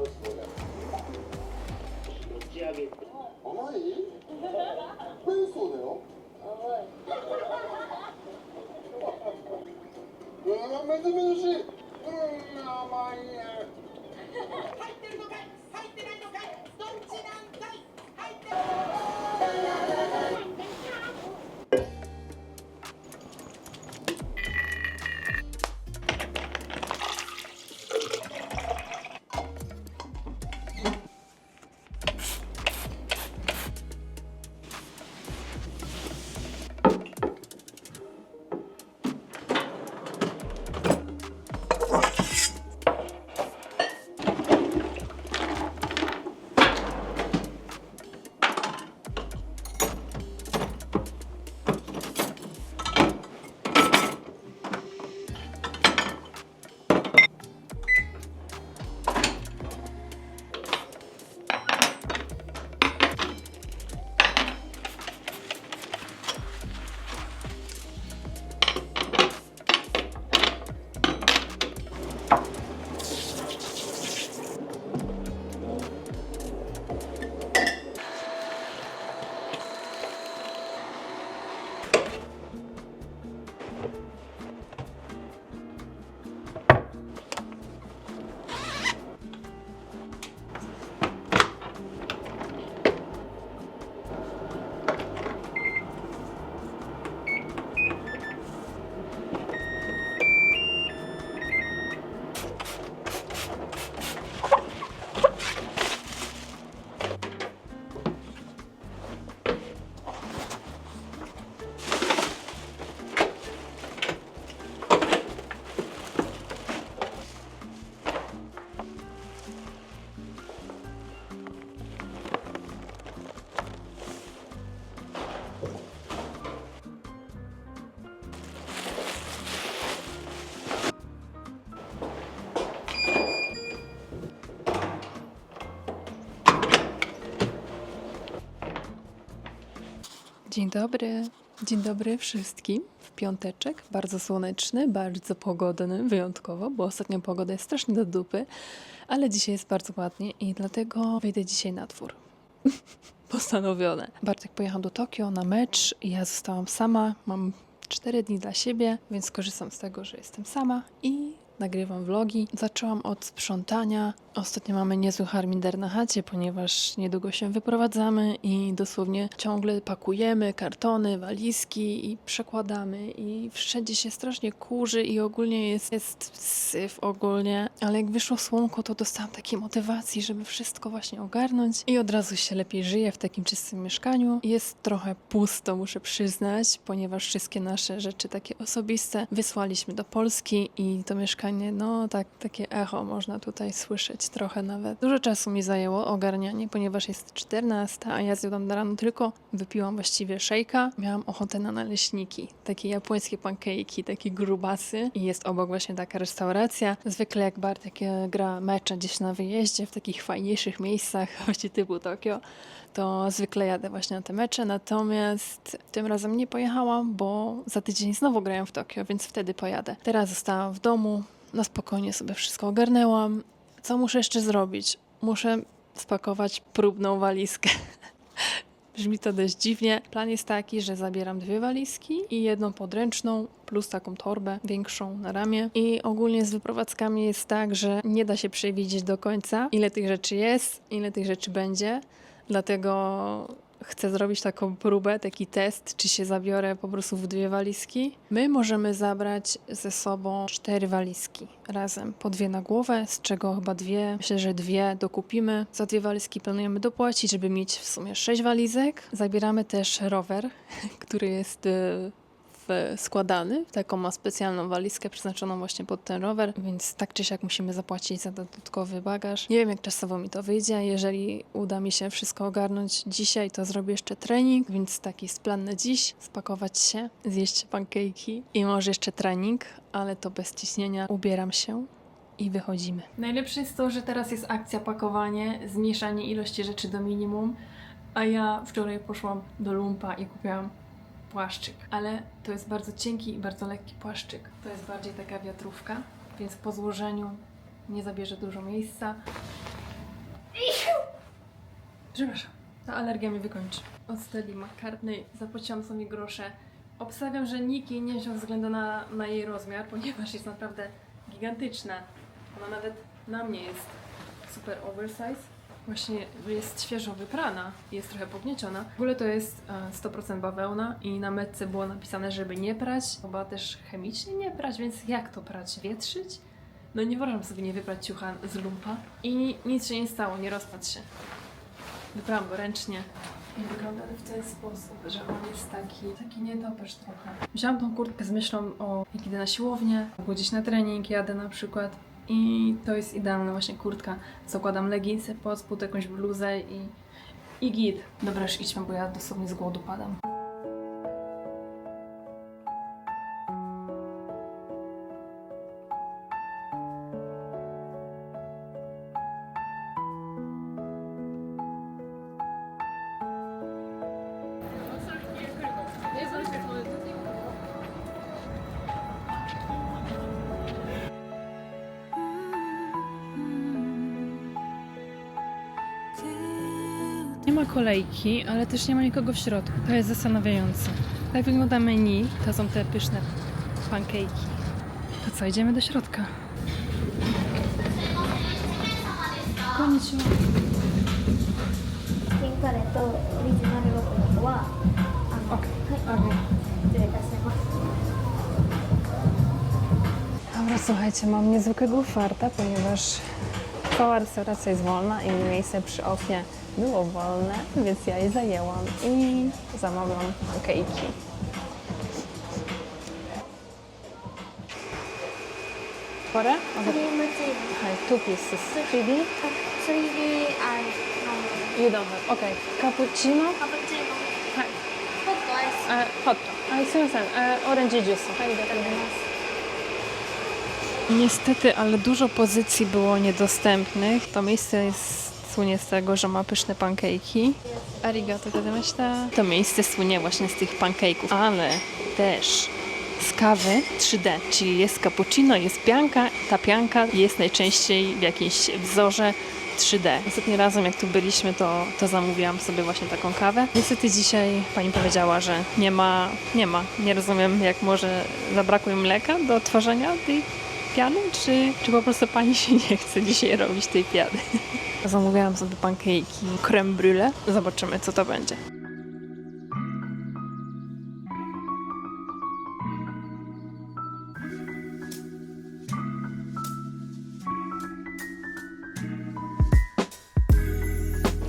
直持ち上げて甘い。ペだよ甘い。めずめずしい。うん甘い。ね入ってるのかい。入ってない。のかい。どっちなんだい。入ってる Dzień dobry. Dzień dobry wszystkim. W piąteczek, bardzo słoneczny, bardzo pogodny, wyjątkowo, bo ostatnio pogoda jest strasznie do dupy, ale dzisiaj jest bardzo ładnie i dlatego wyjdę dzisiaj na twór. Postanowione. Bartek pojechał do Tokio na mecz i ja zostałam sama. Mam cztery dni dla siebie, więc korzystam z tego, że jestem sama i nagrywam vlogi. Zaczęłam od sprzątania. Ostatnio mamy niezły harmider na chacie, ponieważ niedługo się wyprowadzamy i dosłownie ciągle pakujemy kartony, walizki i przekładamy i wszędzie się strasznie kurzy i ogólnie jest, jest syf ogólnie, ale jak wyszło słonko, to dostałam takiej motywacji, żeby wszystko właśnie ogarnąć i od razu się lepiej żyje w takim czystym mieszkaniu. Jest trochę pusto, muszę przyznać, ponieważ wszystkie nasze rzeczy takie osobiste wysłaliśmy do Polski i to mieszkanie, no tak, takie echo można tutaj słyszeć trochę nawet. Dużo czasu mi zajęło ogarnianie, ponieważ jest 14, a ja zjadłam na rano tylko, wypiłam właściwie szejka. Miałam ochotę na naleśniki, takie japońskie pankejki, takie grubasy i jest obok właśnie taka restauracja. Zwykle jak Bartek gra mecze gdzieś na wyjeździe, w takich fajniejszych miejscach, właśnie typu Tokio, to zwykle jadę właśnie na te mecze, natomiast tym razem nie pojechałam, bo za tydzień znowu grają w Tokio, więc wtedy pojadę. Teraz zostałam w domu, na spokojnie sobie wszystko ogarnęłam. Co muszę jeszcze zrobić? Muszę spakować próbną walizkę. Brzmi to dość dziwnie. Plan jest taki, że zabieram dwie walizki i jedną podręczną, plus taką torbę większą na ramię. I ogólnie z wyprowadzkami jest tak, że nie da się przewidzieć do końca, ile tych rzeczy jest, ile tych rzeczy będzie. Dlatego chcę zrobić taką próbę, taki test, czy się zabiorę po prostu w dwie walizki. My możemy zabrać ze sobą cztery walizki razem, po dwie na głowę, z czego chyba dwie, myślę, że dwie dokupimy. Za dwie walizki planujemy dopłacić, żeby mieć w sumie sześć walizek. Zabieramy też rower, który jest y, składany. Taką ma specjalną walizkę przeznaczoną właśnie pod ten rower, więc tak czy siak musimy zapłacić za dodatkowy bagaż. Nie wiem, jak czasowo mi to wyjdzie. Jeżeli uda mi się wszystko ogarnąć dzisiaj, to zrobię jeszcze trening, więc taki jest plan na dziś. Spakować się, zjeść pankejki i może jeszcze trening, ale to bez ciśnienia. Ubieram się i wychodzimy. Najlepsze jest to, że teraz jest akcja pakowanie, zmniejszanie ilości rzeczy do minimum, a ja wczoraj poszłam do Lumpa i kupiłam płaszczyk, ale to jest bardzo cienki i bardzo lekki płaszczyk. To jest bardziej taka wiatrówka, więc po złożeniu nie zabierze dużo miejsca. Przepraszam, ta alergia mnie wykończy. Od Steli McCartney zapłaciłam sobie grosze. Obstawiam, że nikt jej nie wziął względu na, na jej rozmiar, ponieważ jest naprawdę gigantyczna. Ona nawet na mnie jest super oversize. Właśnie jest świeżo wyprana, jest trochę pognieciona. W ogóle to jest e, 100% bawełna i na metce było napisane, żeby nie prać, chyba też chemicznie nie prać, więc jak to prać? Wietrzyć? No nie wyobrażam sobie nie wyprać ciucha z lumpa. I nic się nie stało, nie rozpadł się. Wybrałam go ręcznie. I wygląda w ten sposób, że on jest taki, taki nietoperz trochę. Wziąłam tą kurtkę z myślą o jak idę na siłownię, albo gdzieś na trening jadę na przykład. I to jest idealna właśnie kurtka. Zakładam leginsy pod spód, jakąś bluzę i, i git. Dobra, już idźmy, bo ja dosłownie z głodu padam. ma kolejki, ale też nie ma nikogo w środku. To jest zastanawiające. Tak wygląda menu. To są te pyszne pancake'i. To co, idziemy do środka. Konnichiwa. チキンカレーとオリジナルロコモコはあの、 Okej, はい、 okej. 失礼いたします。 Dobra, słuchajcie, mam niezwykłego farta, ponieważ cała restauracja jest wolna i miejsce przy oknie było wolne, więc ja je zajęłam i zamówiłam pankejki. Porę? Okay, two pieces. Chili? Three and um, You don't have. Okay. Cappuccino? cappuccino. Tak. Hot rice. Uh, e, hot. A, i uh, orange juice. Pani Niestety, ale dużo pozycji było niedostępnych. To miejsce jest słynie z tego, że ma pyszne pancake'i. Arigato gozaimashita. To miejsce słynie właśnie z tych pancake'ów, ale też z kawy 3D, czyli jest cappuccino, jest pianka. Ta pianka jest najczęściej w jakimś wzorze 3D. Ostatnim razem, jak tu byliśmy, to, to zamówiłam sobie właśnie taką kawę. Niestety dzisiaj pani powiedziała, że nie ma, nie ma. Nie rozumiem, jak może zabrakło im mleka do tworzenia tej piany, czy, czy po prostu pani się nie chce dzisiaj robić tej piany. Zamówiłam sobie pancake'i creme brulee. Zobaczymy, co to będzie.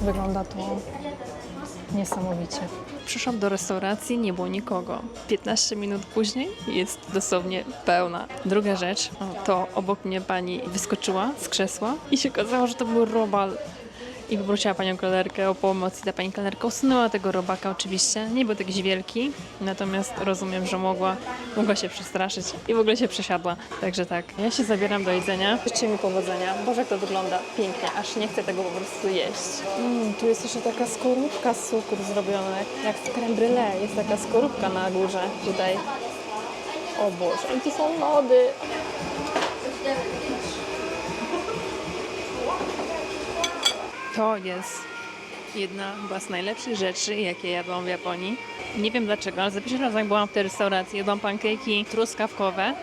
Wygląda to niesamowicie. Przyszłam do restauracji, nie było nikogo. 15 minut później jest dosłownie pełna. Druga rzecz, to obok mnie pani wyskoczyła z krzesła i się okazało, że to był robal. I poprosiła panią kelnerkę o pomoc i ta pani kelnerka usunęła tego robaka oczywiście. Nie był jakiś wielki, natomiast rozumiem, że mogła, mogła się przestraszyć i w ogóle się przesiadła. Także tak, ja się zabieram do jedzenia. Życzcie mi powodzenia. Boże, jak to wygląda pięknie, aż nie chcę tego po prostu jeść. Mm, tu jest jeszcze taka skorupka z cukru zrobiona, jak w creme. Jest taka skorupka na górze tutaj. O Boże, i tu są lody. To jest jedna chyba z najlepszych rzeczy, jakie jadłam w Japonii. Nie wiem dlaczego, ale za pierwszym razem byłam w tej restauracji, jadłam pancake'i truskawkowe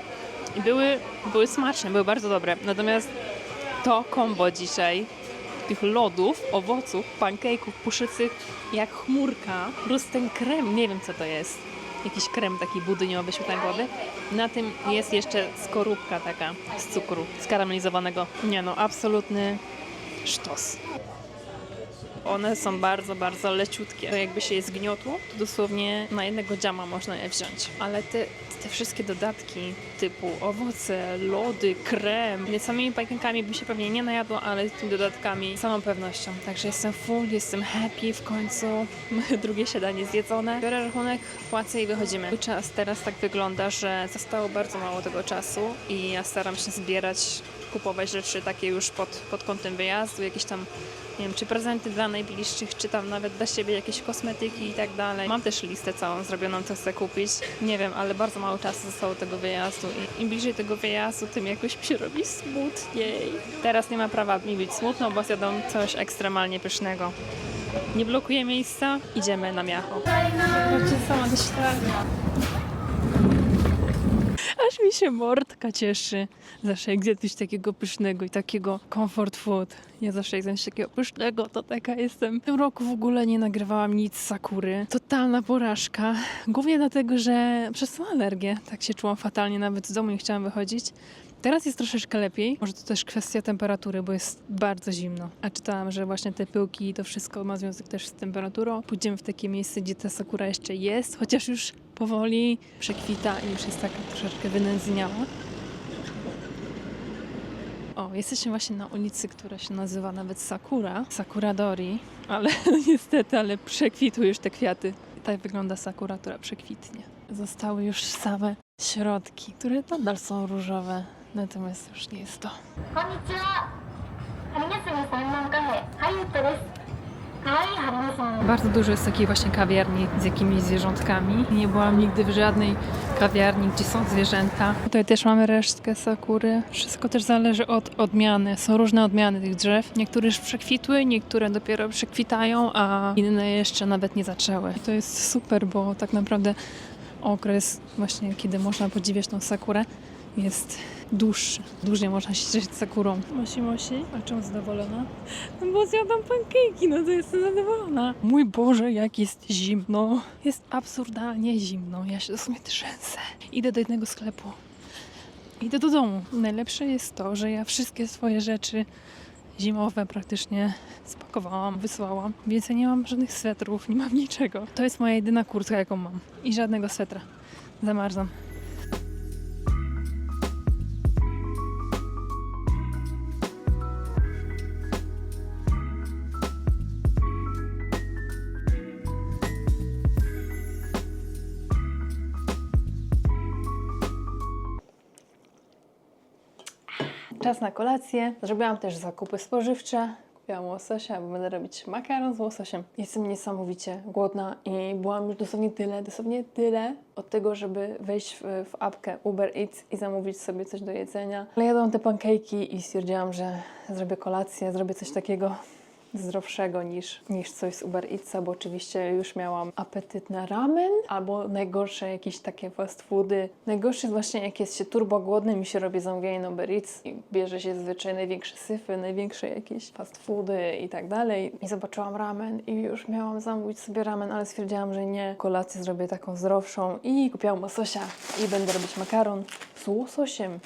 i były, były smaczne, były bardzo dobre. Natomiast to kombo dzisiaj tych lodów, owoców, pancake'ów puszycych jak chmurka, plus ten krem, nie wiem co to jest. Jakiś krem taki budyniowy, śmietankowy. Na tym jest jeszcze skorupka taka z cukru, skarmelizowanego. Nie no, absolutny sztos. One są bardzo, bardzo leciutkie. To jakby się je zgniotło, to dosłownie na jednego dziama można je wziąć. Ale te, te wszystkie dodatki typu owoce, lody, krem, nie samymi pankienkami bym się pewnie nie najadła, ale z tymi dodatkami z całą pewnością. Także jestem full, jestem happy w końcu. Drugie śniadanie zjedzone. Biorę rachunek, płacę i wychodzimy. Czas teraz tak wygląda, że zostało bardzo mało tego czasu i ja staram się zbierać kupować rzeczy takie już pod, pod kątem wyjazdu, jakieś tam, nie wiem, czy prezenty dla najbliższych, czy tam nawet dla siebie jakieś kosmetyki i tak dalej. Mam też listę całą zrobioną, co chcę kupić. Nie wiem, ale bardzo mało czasu zostało tego wyjazdu i im bliżej tego wyjazdu, tym jakoś mi się robi smutniej. Teraz nie ma prawa mi być smutno, bo zjadą coś ekstremalnie pysznego. Nie blokuje miejsca, idziemy na miacho. Chodźcie sama do. Aż mi się mordka cieszy. Zawsze jak zjadł coś takiego pysznego i takiego comfort food. Ja zawsze jak zjem takiego pysznego, to taka jestem. W tym roku w ogóle nie nagrywałam nic z Sakury. Totalna porażka. Głównie dlatego, że przez tą alergię tak się czułam fatalnie, nawet z domu nie chciałam wychodzić. Teraz jest troszeczkę lepiej. Może to też kwestia temperatury, bo jest bardzo zimno. A czytałam, że właśnie te pyłki i to wszystko ma związek też z temperaturą. Pójdziemy w takie miejsce, gdzie ta sakura jeszcze jest, chociaż już powoli przekwita i już jest taka troszeczkę wynędzniała. O, jesteśmy właśnie na ulicy, która się nazywa nawet Sakura, Sakura Dori, ale niestety, ale przekwitły już te kwiaty. I tak wygląda Sakura, która przekwitnie. Zostały już same środki, które nadal są różowe, natomiast już nie jest to. こんにちは春休み専門カフェハリウッドです可愛い春休み Bardzo dużo jest takiej właśnie kawiarni z jakimiś zwierzątkami. Nie byłam nigdy w żadnej kawiarni, gdzie są zwierzęta. Tutaj też mamy resztkę sakury. Wszystko też zależy od odmiany. Są różne odmiany tych drzew. Niektóre już przekwitły, niektóre dopiero przekwitają, a inne jeszcze nawet nie zaczęły. I to jest super, bo tak naprawdę okres właśnie, kiedy można podziwiać tą sakurę jest dłuższy. Dłużej można się cieszyć sakurą. Mosi, Mosi, a czemu zadowolona? No bo zjadam pankejki, no to jestem zadowolona. Mój Boże, jak jest zimno. Jest absurdalnie zimno. Ja się dosłownie trzęsę. Idę do jednego sklepu. Idę do domu. Najlepsze jest to, że ja wszystkie swoje rzeczy zimowe praktycznie spakowałam, wysłałam. Więc ja nie mam żadnych swetrów, nie mam niczego. To jest moja jedyna kurtka, jaką mam. I żadnego swetra. Zamarzam. Czas na kolację. Zrobiłam też zakupy spożywcze. Kupiłam łososia, bo będę robić makaron z łososiem. Jestem niesamowicie głodna i byłam już dosłownie tyle, dosłownie tyle od tego, żeby wejść w, w apkę Uber Eats i zamówić sobie coś do jedzenia. Ale jadłam te pankejki i stwierdziłam, że zrobię kolację, zrobię coś takiego zdrowszego niż, niż coś z Uber Eatsa, bo oczywiście już miałam apetyt na ramen, albo najgorsze jakieś takie fast foody. Najgorsze jest właśnie jak jest się turbo głodnym i się robi zamówienie na Uber Eats i bierze się zazwyczaj największe syfy, największe jakieś fast foody i tak dalej. I zobaczyłam ramen i już miałam zamówić sobie ramen, ale stwierdziłam, że nie. Kolację zrobię taką zdrowszą i kupiłam łososia i będę robić makaron z łososiem.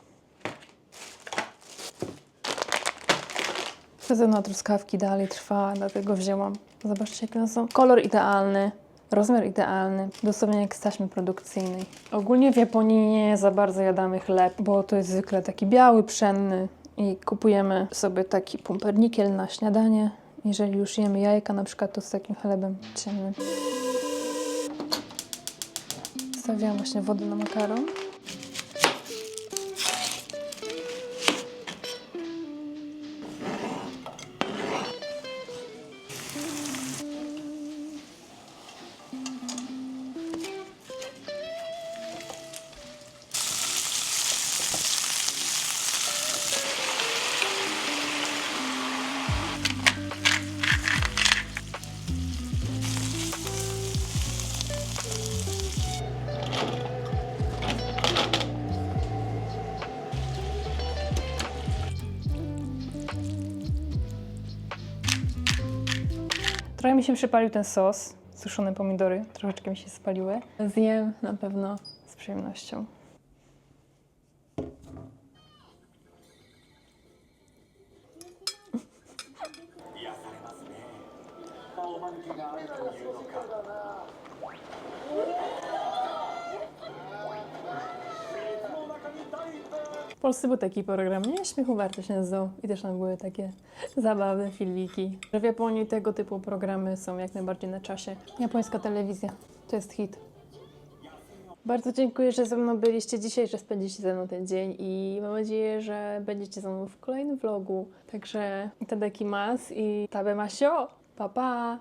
Sezon na truskawki dalej trwa, dlatego wzięłam. Zobaczcie, jak one są. Kolor idealny, rozmiar idealny, dosłownie jak z taśmy produkcyjnej. Ogólnie w Japonii nie za bardzo jadamy chleb, bo to jest zwykle taki biały, pszenny i kupujemy sobie taki pumpernikiel na śniadanie. Jeżeli już jemy jajka, na przykład to z takim chlebem ciemnym. Stawiałam właśnie wodę na makaron. Mi się przypalił ten sos, suszone pomidory, troszeczkę mi się spaliły. Zjem na pewno z przyjemnością. Polsce był taki program, nie? Śmiechu warto się nazywał. I też tam były takie zabawy, filmiki. W Japonii tego typu programy są jak najbardziej na czasie. Japońska telewizja to jest hit. Bardzo dziękuję, że ze mną byliście dzisiaj, że spędziliście ze mną ten dzień i mam nadzieję, że będziecie ze mną w kolejnym vlogu. Także itadakimasu i tabemasio. Pa pa!